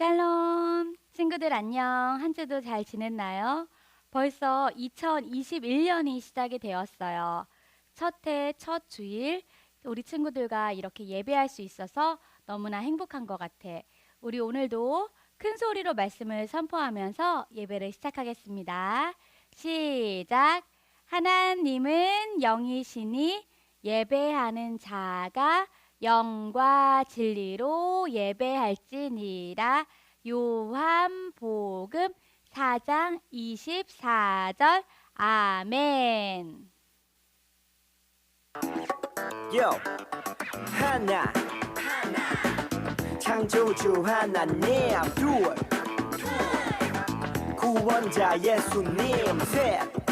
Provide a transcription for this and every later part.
샬롬 친구들 안녕 한 주도 잘 지냈나요? 벌써 2021년이 시작이 되었어요. 첫 해, 첫 주일 우리 친구들과 이렇게 예배할 수 있어서 너무나 행복한 것 같아. 우리 오늘도 큰 소리로 말씀을 선포하면서 예배를 시작하겠습니다. 시작. 하나님은 영이시니 예배하는 자가 영과 진리로 예배할지니라. 요한복음 4장 24절. 아멘. 요. 하나. 창조주 하나님 둘. 구원자 예수님 셋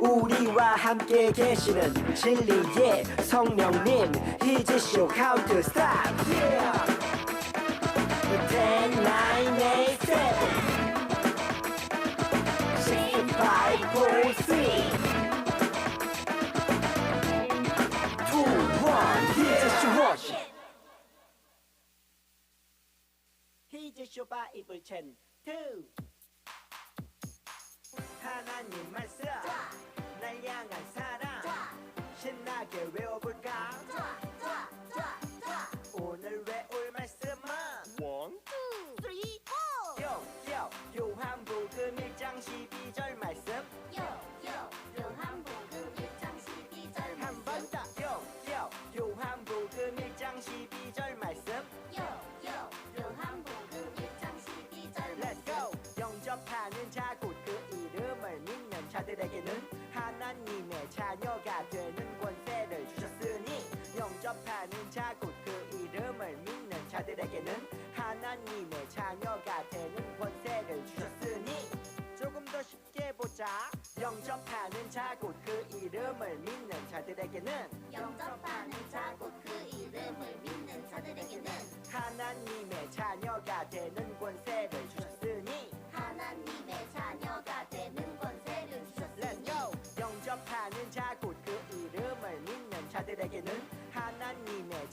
우리와 함께 계시는 진리의 성령님 He's show how to stop yeah. Ten, nine, eight, seven Six, five, four, three two, one, here's your worship. Here's your Bible two. 하나님 말씀, 날 향한 사랑, 신나게 외워볼까? 오늘 외울 말씀은 One, 요, 요, 요한복음 1장 12절 말씀. 한번 더, 요, 요, 요한복음 1장 12절 말씀. Let's go. 영접하는 자곧 그 이름을 믿는 자들에게는 하나님의 자녀가 되는 권세를 주셨으니 영접하는 자곧 그 이름을 믿는 자들에게는 하나님의 자녀가 되는 권세를 주셨으니 조금 더 쉽게 보자. 영접하는 자곧 그 이름을 믿는 자들에게는 영접하는 자곧 그 이름을 믿는 자들에게는 하나님의 자녀가 되는 권세를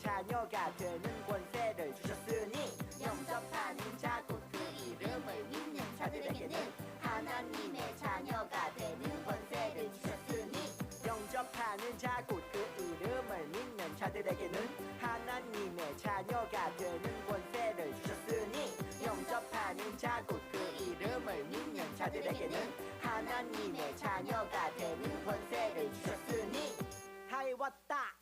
자녀가 되는 권세를 주셨으니 영접하는 자곧 그 이름을 믿는 자들에게는 하나님의 자녀가 되는 권세를 주셨으니 영접하는 자곧 그 이름을 믿는 자들에게는 하나님의 자녀가 되는 권세를 주셨으니 영접하는 자곧 그 이름을 믿는 자들에게는 하나님의 자녀가 되는 권세를 주셨으니 하이 왔다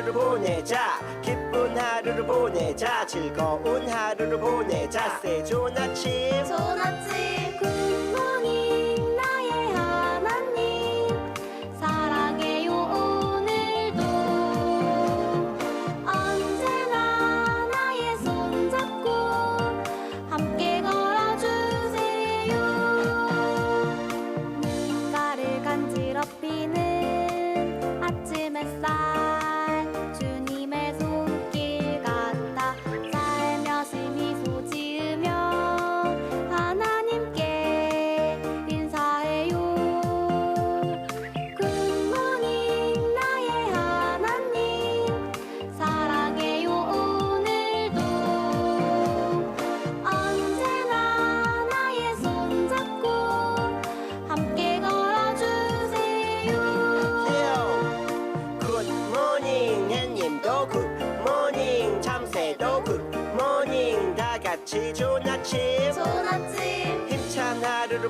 하루를 보내자. 기쁜 하루를 보내자. 즐거운 하루를 보내자. 세 좋은 아침. 좋은 아침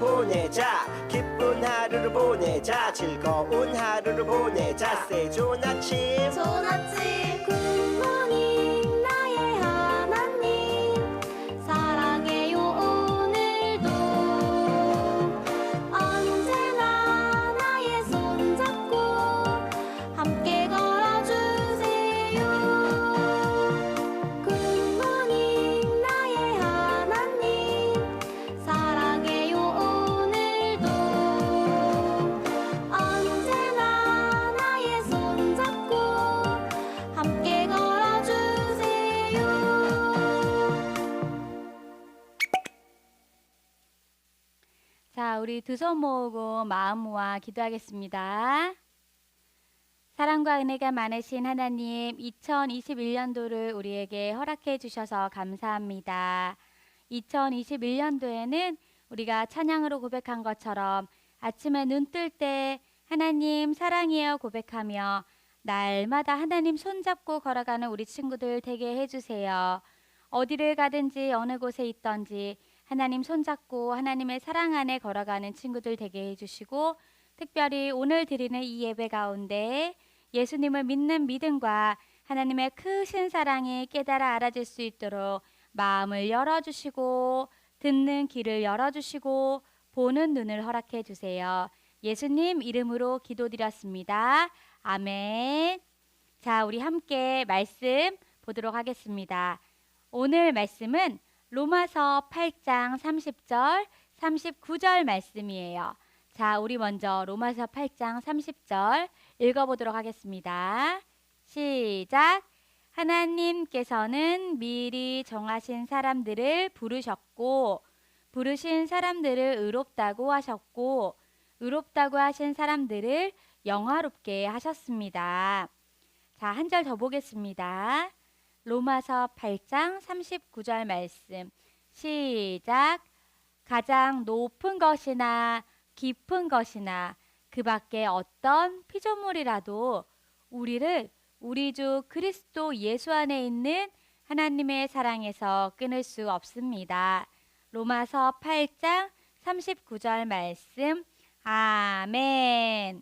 보내자. 기쁜 하루를 보내자. 즐거운 하루를 보내자. 세 좋은 아침. 좋은 아침 두 손 모으고 마음 모아 기도하겠습니다. 사랑과 은혜가 많으신 하나님, 2021년도를 우리에게 허락해 주셔서 감사합니다. 2021년도에는 우리가 찬양으로 고백한 것처럼 아침에 눈 뜰 때 하나님 사랑해요 고백하며 날마다 하나님 손잡고 걸어가는 우리 친구들 되게 해주세요. 어디를 가든지 어느 곳에 있던지 하나님 손잡고 하나님의 사랑 안에 걸어가는 친구들 되게 해주시고 특별히 오늘 드리는 이 예배 가운데 예수님을 믿는 믿음과 하나님의 크신 사랑이 깨달아 알아질 수 있도록 마음을 열어주시고 듣는 귀를 열어주시고 보는 눈을 허락해 주세요. 예수님 이름으로 기도드렸습니다. 아멘. 자, 우리 함께 말씀 보도록 하겠습니다. 오늘 말씀은 로마서 8장 30절, 39절 말씀이에요. 자, 우리 먼저 로마서 8장 30절 읽어보도록 하겠습니다. 시작. 하나님께서는 미리 정하신 사람들을 부르셨고, 부르신 사람들을 의롭다고 하셨고, 의롭다고 하신 사람들을 영화롭게 하셨습니다. 자, 한 절 더 보겠습니다. 로마서 8장 39절 말씀. 시작. 가장 높은 것이나 깊은 것이나 그 밖에 어떤 피조물이라도 우리를 우리 주 그리스도 예수 안에 있는 하나님의 사랑에서 끊을 수 없습니다. 로마서 8장 39절 말씀. 아멘.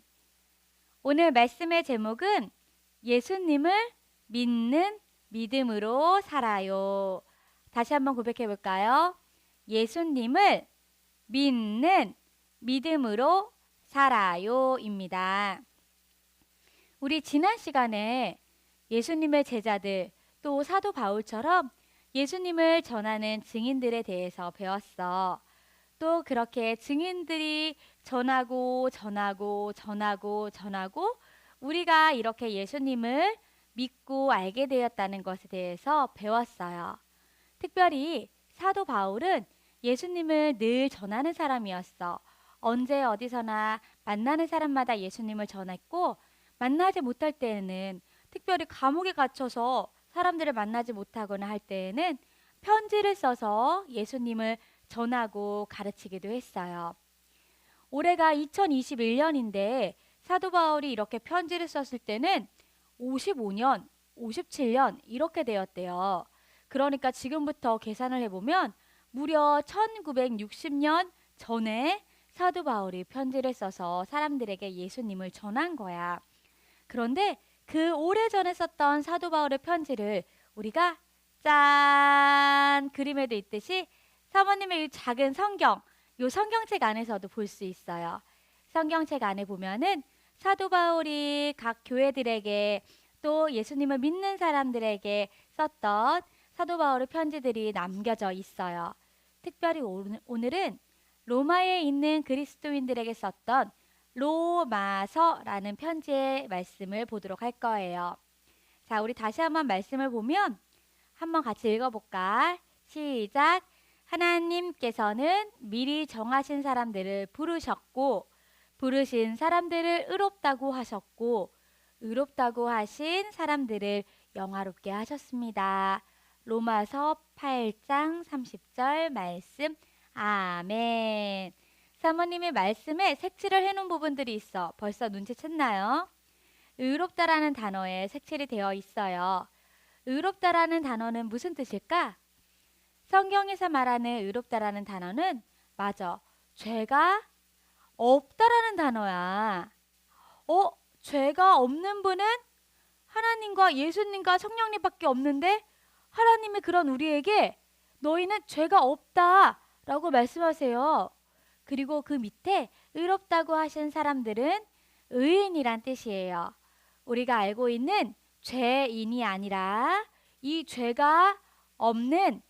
오늘 말씀의 제목은 예수님을 믿는 믿음으로 살아요. 다시 한번 고백해 볼까요? 예수님을 믿는 믿음으로 살아요입니다. 우리 지난 시간에 예수님의 제자들 또 사도 바울처럼 예수님을 전하는 증인들에 대해서 배웠어. 또 그렇게 증인들이 전하고 전하고 전하고 전하고 우리가 이렇게 예수님을 믿고 알게 되었다는 것에 대해서 배웠어요. 특별히 사도 바울은 예수님을 늘 전하는 사람이었어. 언제 어디서나 만나는 사람마다 예수님을 전했고 만나지 못할 때에는 특별히 감옥에 갇혀서 사람들을 만나지 못하거나 할 때에는 편지를 써서 예수님을 전하고 가르치기도 했어요. 올해가 2021년인데 사도 바울이 이렇게 편지를 썼을 때는 55년, 57년 이렇게 되었대요. 그러니까 지금부터 계산을 해보면 무려 1960년 전에 사도 바울이 편지를 써서 사람들에게 예수님을 전한 거야. 그런데 그 오래전에 썼던 사도 바울의 편지를 우리가 짠 그림에도 있듯이 사모님의 이 작은 성경, 요 성경책 안에서도 볼 수 있어요. 성경책 안에 보면은 사도 바울이 각 교회들에게 또 예수님을 믿는 사람들에게 썼던 사도 바울의 편지들이 남겨져 있어요. 특별히 오늘, 오늘은 로마에 있는 그리스도인들에게 썼던 로마서라는 편지의 말씀을 보도록 할 거예요. 자, 우리 다시 한번 말씀을 보면 한번 같이 읽어볼까? 시작. 하나님께서는 미리 정하신 사람들을 부르셨고, 부르신 사람들을 의롭다고 하셨고, 의롭다고 하신 사람들을 영화롭게 하셨습니다. 로마서 8장 30절 말씀. 아멘. 사모님의 말씀에 색칠을 해놓은 부분들이 있어. 벌써 눈치챘나요? 의롭다라는 단어에 색칠이 되어 있어요. 의롭다라는 단어는 무슨 뜻일까? 성경에서 말하는 의롭다라는 단어는 맞아. 죄가 없다라는 단어야. 어, 죄가 없는 분은 하나님과 예수님과 성령님밖에 없는데 하나님이 그런 우리에게 너희는 죄가 없다 라고 말씀하세요. 그리고 그 밑에 의롭다고 하신 사람들은 의인이란 뜻이에요. 우리가 알고 있는 죄인이 아니라 이 죄가 없는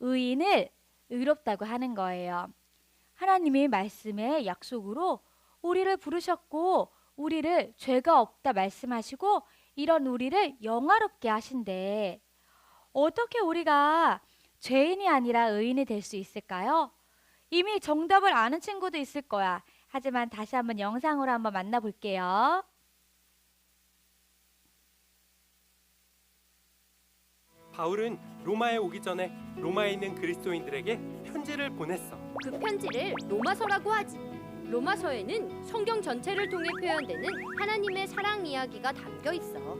의인을 의롭다고 하는 거예요. 하나님의 말씀의 약속으로 우리를 부르셨고 우리를 죄가 없다 말씀하시고 이런 우리를 영화롭게 하신대. 어떻게 우리가 죄인이 아니라 의인이 될 수 있을까요? 이미 정답을 아는 친구도 있을 거야. 하지만 다시 한번 영상으로 한번 만나볼게요. 바울은 로마에 오기 전에 로마에 있는 그리스도인들에게 편지를 보냈어. 그 편지를 로마서라고 하지. 로마서에는 성경 전체를 통해 표현되는 하나님의 사랑 이야기가 담겨 있어.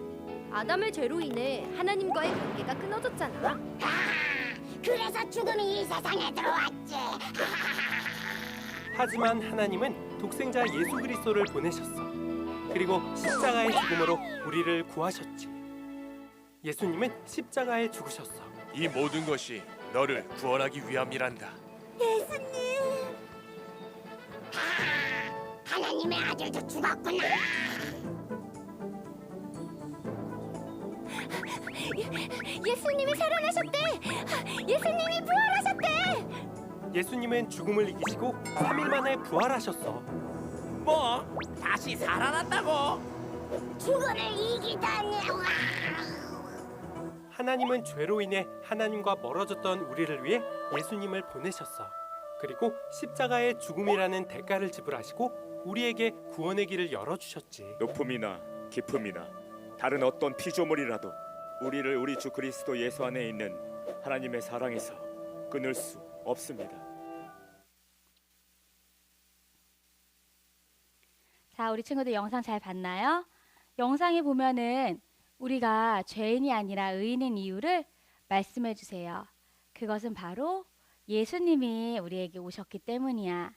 아담의 죄로 인해 하나님과의 관계가 끊어졌잖아. 그래서 죽음이 이 세상에 들어왔지 하지만 하나님은 독생자 예수 그리스도를 보내셨어. 그리고 십자가의 죽음으로 우리를 구하셨지. 예수님은 십자가에 죽으셨어. 이 모든 것이 너를 구원하기 위함이란다. 하나님의 아들도 죽었구나 예수님이 살아나셨대. 예수님이 부활하셨대. 예수님은 죽음을 이기시고 3일 만에 부활하셨어. 뭐 다시 살아났다고? 죽음을 이기다니 하나님은 죄로 인해 하나님과 멀어졌던 우리를 위해 예수님을 보내셨어. 그리고 십자가의 죽음이라는 대가를 지불하시고 우리에게 구원의 길을 열어주셨지. 높음이나 깊음이나 다른 어떤 피조물이라도 우리를 우리 주 그리스도 예수 안에 있는 하나님의 사랑에서 끊을 수 없습니다. 자, 우리 친구들 영상 잘 봤나요? 영상에 보면은 우리가 죄인이 아니라 의인인 이유를 말씀해 주세요. 그것은 바로 예수님이 우리에게 오셨기 때문이야.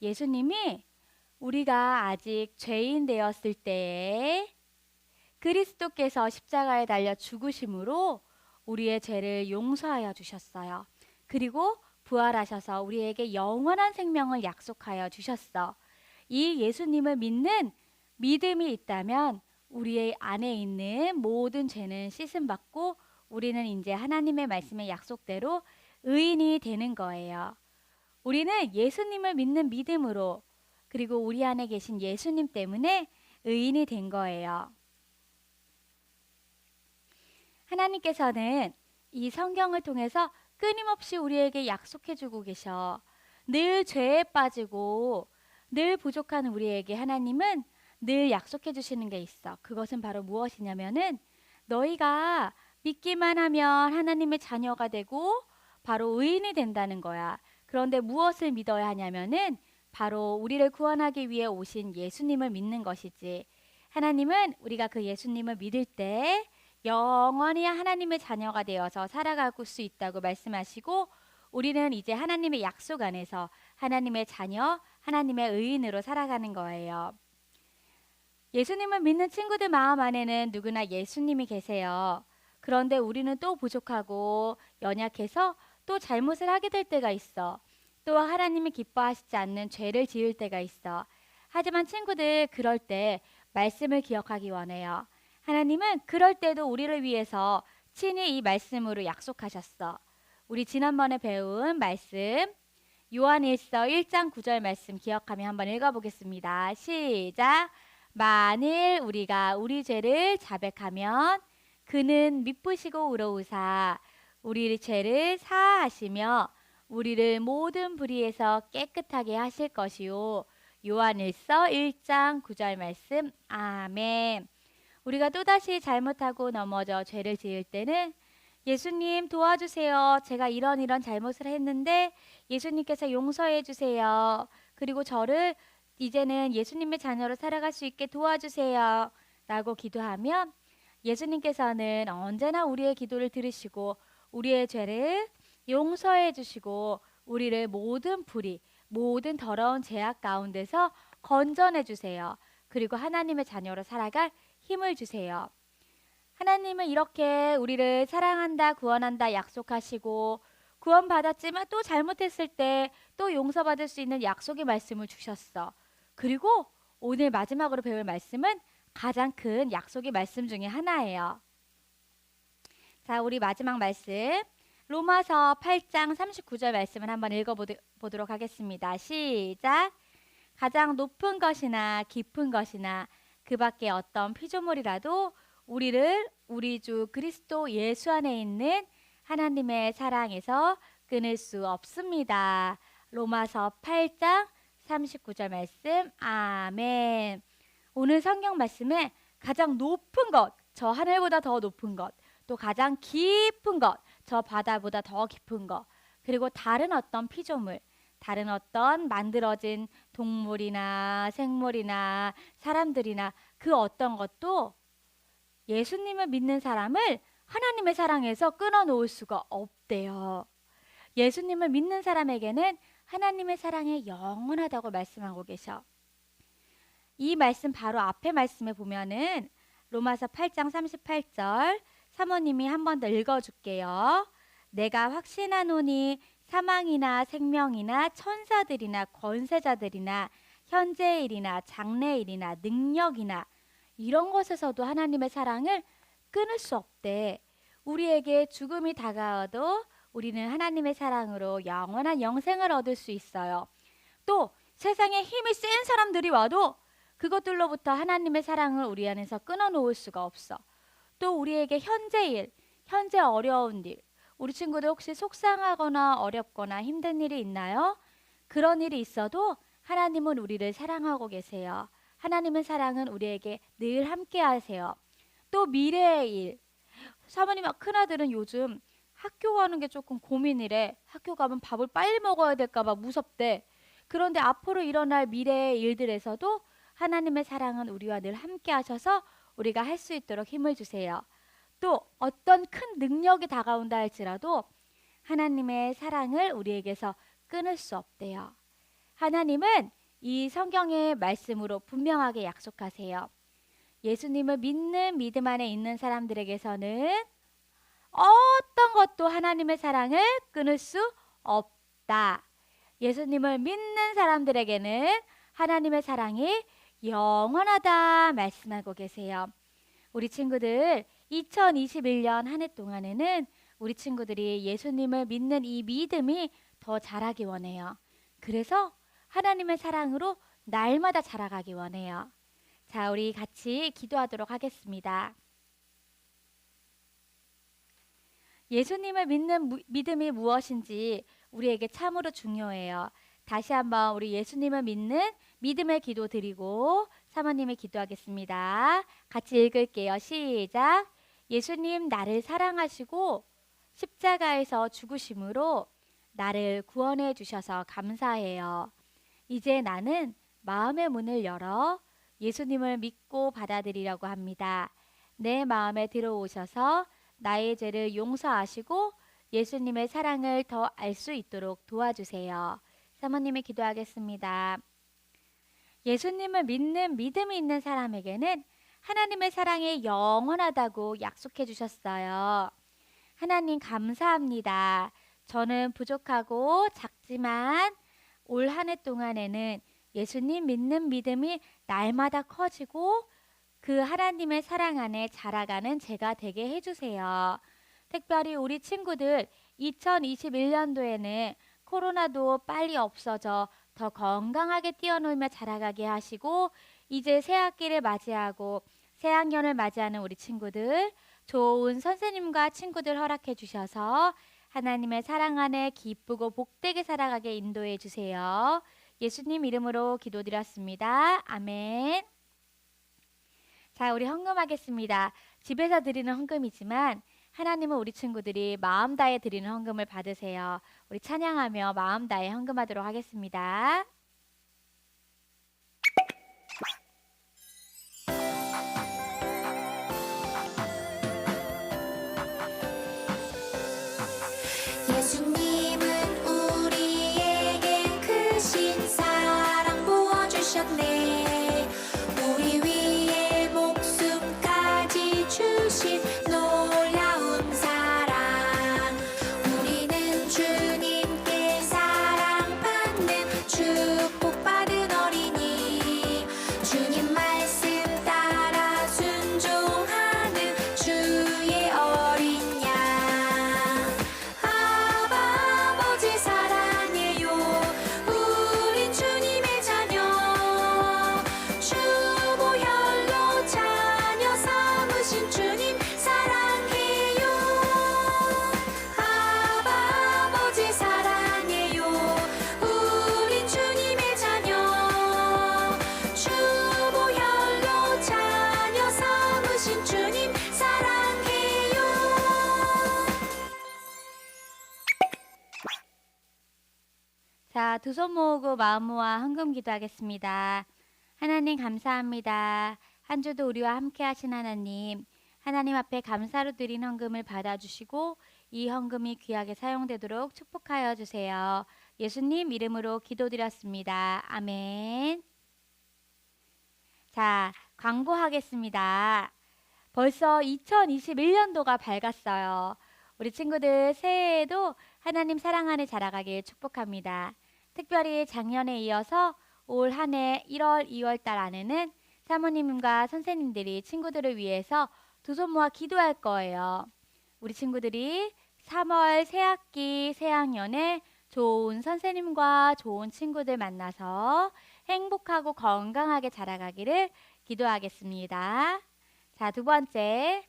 예수님이 우리가 아직 죄인 되었을 때에 그리스도께서 십자가에 달려 죽으심으로 우리의 죄를 용서하여 주셨어요. 그리고 부활하셔서 우리에게 영원한 생명을 약속하여 주셨어. 이 예수님을 믿는 믿음이 있다면 우리의 안에 있는 모든 죄는 씻음 받고 우리는 이제 하나님의 말씀의 약속대로 의인이 되는 거예요. 우리는 예수님을 믿는 믿음으로 그리고 우리 안에 계신 예수님 때문에 의인이 된 거예요. 하나님께서는 이 성경을 통해서 끊임없이 우리에게 약속해 주고 계셔. 늘 죄에 빠지고 늘 부족한 우리에게 하나님은 늘 약속해 주시는 게 있어. 그것은 바로 무엇이냐면은 너희가 믿기만 하면 하나님의 자녀가 되고 바로 의인이 된다는 거야. 그런데 무엇을 믿어야 하냐면은 바로 우리를 구원하기 위해 오신 예수님을 믿는 것이지. 하나님은 우리가 그 예수님을 믿을 때 영원히 하나님의 자녀가 되어서 살아갈 수 있다고 말씀하시고 우리는 이제 하나님의 약속 안에서 하나님의 자녀, 하나님의 의인으로 살아가는 거예요. 예수님을 믿는 친구들 마음 안에는 누구나 예수님이 계세요. 그런데 우리는 또 부족하고 연약해서 또 잘못을 하게 될 때가 있어. 또 하나님이 기뻐하시지 않는 죄를 지을 때가 있어. 하지만 친구들 그럴 때 말씀을 기억하기 원해요. 하나님은 그럴 때도 우리를 위해서 친히 이 말씀으로 약속하셨어. 우리 지난번에 배운 말씀 요한일서 1장 9절 말씀 기억하며 한번 읽어보겠습니다. 시작. 만일 우리가 우리 죄를 자백하면 그는 미쁘시고 의로우사 우리 죄를 사하시며 우리를 모든 불의에서 깨끗하게 하실 것이요. 요한일서 1장 9절 말씀. 아멘. 우리가 또다시 잘못하고 넘어져 죄를 지을 때는 예수님 도와주세요. 제가 이런 이런 잘못을 했는데 예수님께서 용서해 주세요. 그리고 저를 이제는 예수님의 자녀로 살아갈 수 있게 도와주세요. 라고 기도하면 예수님께서는 언제나 우리의 기도를 들으시고 우리의 죄를 용서해 주시고 우리를 모든 불의, 모든 더러운 죄악 가운데서 건져내 주세요. 그리고 하나님의 자녀로 살아갈 힘을 주세요. 하나님은 이렇게 우리를 사랑한다, 구원한다 약속하시고 구원받았지만 또 잘못했을 때 또 용서받을 수 있는 약속의 말씀을 주셨어. 그리고 오늘 마지막으로 배울 말씀은 가장 큰 약속의 말씀 중에 하나예요. 자, 우리 마지막 말씀. 로마서 8장 39절 말씀을 한번 읽어보도록 하겠습니다. 시작. 가장 높은 것이나 깊은 것이나 그 밖에 어떤 피조물이라도 우리를 우리 주 그리스도 예수 안에 있는 하나님의 사랑에서 끊을 수 없습니다. 로마서 8장 39절 말씀. 아멘. 오늘 성경 말씀에 가장 높은 것, 저 하늘보다 더 높은 것, 또 가장 깊은 것, 저 바다보다 더 깊은 것, 그리고 다른 어떤 피조물, 다른 어떤 만들어진 동물이나 생물이나 사람들이나 그 어떤 것도 예수님을 믿는 사람을 하나님의 사랑에서 끊어놓을 수가 없대요. 예수님을 믿는 사람에게는 하나님의 사랑이 영원하다고 말씀하고 계셔. 이 말씀 바로 앞에 말씀에 보면은 로마서 8장 38절 사모님이 한 번 더 읽어줄게요. 내가 확신하노니 사망이나 생명이나 천사들이나 권세자들이나 현재일이나 장래일이나 능력이나 이런 것에서도 하나님의 사랑을 끊을 수 없대. 우리에게 죽음이 다가와도 우리는 하나님의 사랑으로 영원한 영생을 얻을 수 있어요. 또 세상에 힘이 센 사람들이 와도 그것들로부터 하나님의 사랑을 우리 안에서 끊어놓을 수가 없어. 또 우리에게 현재 일, 현재 어려운 일, 우리 친구들 혹시 속상하거나 어렵거나 힘든 일이 있나요? 그런 일이 있어도 하나님은 우리를 사랑하고 계세요. 하나님의 사랑은 우리에게 늘 함께 하세요. 또 미래의 일. 사모님 큰아들은 요즘 학교 가는 게 조금 고민이래. 학교 가면 밥을 빨리 먹어야 될까 봐 무섭대. 그런데 앞으로 일어날 미래의 일들에서도 하나님의 사랑은 우리와 늘 함께 하셔서 우리가 할 수 있도록 힘을 주세요. 또 어떤 큰 능력이 다가온다 할지라도 하나님의 사랑을 우리에게서 끊을 수 없대요. 하나님은 이 성경의 말씀으로 분명하게 약속하세요. 예수님을 믿는 믿음 안에 있는 사람들에게서는 어떤 것도 하나님의 사랑을 끊을 수 없다. 예수님을 믿는 사람들에게는 하나님의 사랑이 영원하다 말씀하고 계세요. 우리 친구들 2021년 한 해 동안에는 우리 친구들이 예수님을 믿는 이 믿음이 더 자라기 원해요. 그래서 하나님의 사랑으로 날마다 자라가기 원해요. 자, 우리 같이 기도하도록 하겠습니다. 예수님을 믿는 무, 믿음이 무엇인지 우리에게 참으로 중요해요. 다시 한번 우리 예수님을 믿는 믿음의 기도 드리고 사모님의 기도하겠습니다. 같이 읽을게요. 시작. 예수님 나를 사랑하시고 십자가에서 죽으심으로 나를 구원해 주셔서 감사해요. 이제 나는 마음의 문을 열어 예수님을 믿고 받아들이려고 합니다. 내 마음에 들어오셔서 나의 죄를 용서하시고 예수님의 사랑을 더 알 수 있도록 도와주세요. 사모님이 기도하겠습니다. 예수님을 믿는 믿음이 있는 사람에게는 하나님의 사랑이 영원하다고 약속해 주셨어요. 하나님 감사합니다. 저는 부족하고 작지만 올 한 해 동안에는 예수님 믿는 믿음이 날마다 커지고 그 하나님의 사랑 안에 자라가는 제가 되게 해주세요. 특별히 우리 친구들 2021년도에는 코로나도 빨리 없어져 더 건강하게 뛰어놀며 자라가게 하시고 이제 새 학기를 맞이하고 새 학년을 맞이하는 우리 친구들 좋은 선생님과 친구들 허락해 주셔서 하나님의 사랑 안에 기쁘고 복되게 살아가게 인도해 주세요. 예수님 이름으로 기도드렸습니다. 아멘. 자, 우리 헌금하겠습니다. 집에서 드리는 헌금이지만 하나님은 우리 친구들이 마음 다해 드리는 헌금을 받으세요. 우리 찬양하며 마음 다해 헌금하도록 하겠습니다. 두 손 모으고 마음 모아 헌금 기도하겠습니다. 하나님 감사합니다. 한 주도 우리와 함께 하신 하나님, 하나님 앞에 감사로 드린 헌금을 받아주시고 이 헌금이 귀하게 사용되도록 축복하여 주세요. 예수님 이름으로 기도드렸습니다. 아멘. 자, 광고하겠습니다. 벌써 2021년도가 밝았어요. 우리 친구들 새해에도 하나님 사랑 안에 자라가길 축복합니다. 특별히 작년에 이어서 올 한 해 1월, 2월 달 안에는 사모님과 선생님들이 친구들을 위해서 두 손 모아 기도할 거예요. 우리 친구들이 3월 새 학기 새 학년에 좋은 선생님과 좋은 친구들 만나서 행복하고 건강하게 자라가기를 기도하겠습니다. 자, 두 번째.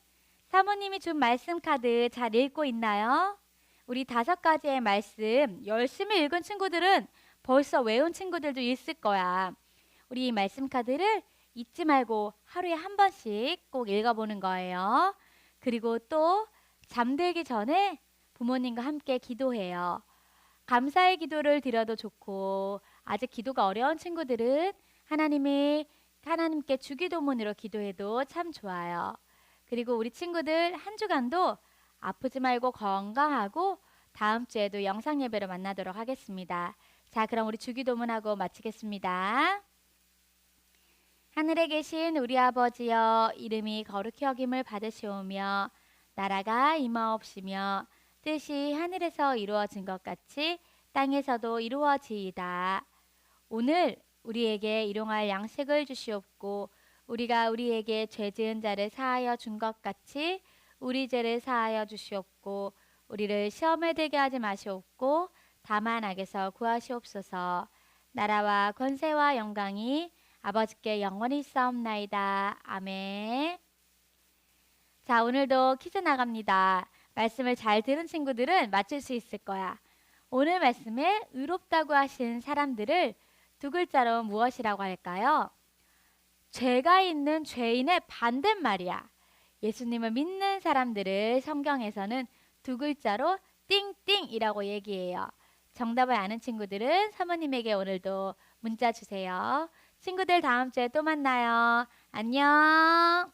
사모님이 준 말씀 카드 잘 읽고 있나요? 우리 다섯 가지의 말씀 열심히 읽은 친구들은 벌써 외운 친구들도 있을 거야. 우리 이 말씀 카드를 잊지 말고 하루에 한 번씩 꼭 읽어보는 거예요. 그리고 또 잠들기 전에 부모님과 함께 기도해요. 감사의 기도를 드려도 좋고 아직 기도가 어려운 친구들은 하나님이 하나님께 주기도문으로 기도해도 참 좋아요. 그리고 우리 친구들 한 주간도 아프지 말고 건강하고 다음 주에도 영상 예배로 만나도록 하겠습니다. 자, 그럼 우리 주기도문하고 마치겠습니다. 하늘에 계신 우리 아버지여 이름이 거룩히 여김을 받으시오며 나라가 임하옵시며 뜻이 하늘에서 이루어진 것 같이 땅에서도 이루어지이다. 오늘 우리에게 일용할 양식을 주시옵고 우리가 우리에게 죄 지은 자를 사하여 준 것 같이 우리 죄를 사하여 주시옵고 우리를 시험에 들게 하지 마시옵고 다만 악에서 구하시옵소서. 나라와 권세와 영광이 아버지께 영원히 있사옵나이다. 아멘. 자 오늘도 퀴즈 나갑니다. 말씀을 잘 들은 친구들은 맞출 수 있을 거야. 오늘 말씀에 의롭다고 하신 사람들을 두 글자로 무엇이라고 할까요? 죄가 있는 죄인의 반대말이야. 예수님을 믿는 사람들을 성경에서는 두 글자로 띵띵이라고 얘기해요. 정답을 아는 친구들은 사모님에게 오늘도 문자 주세요. 친구들 다음 주에 또 만나요. 안녕.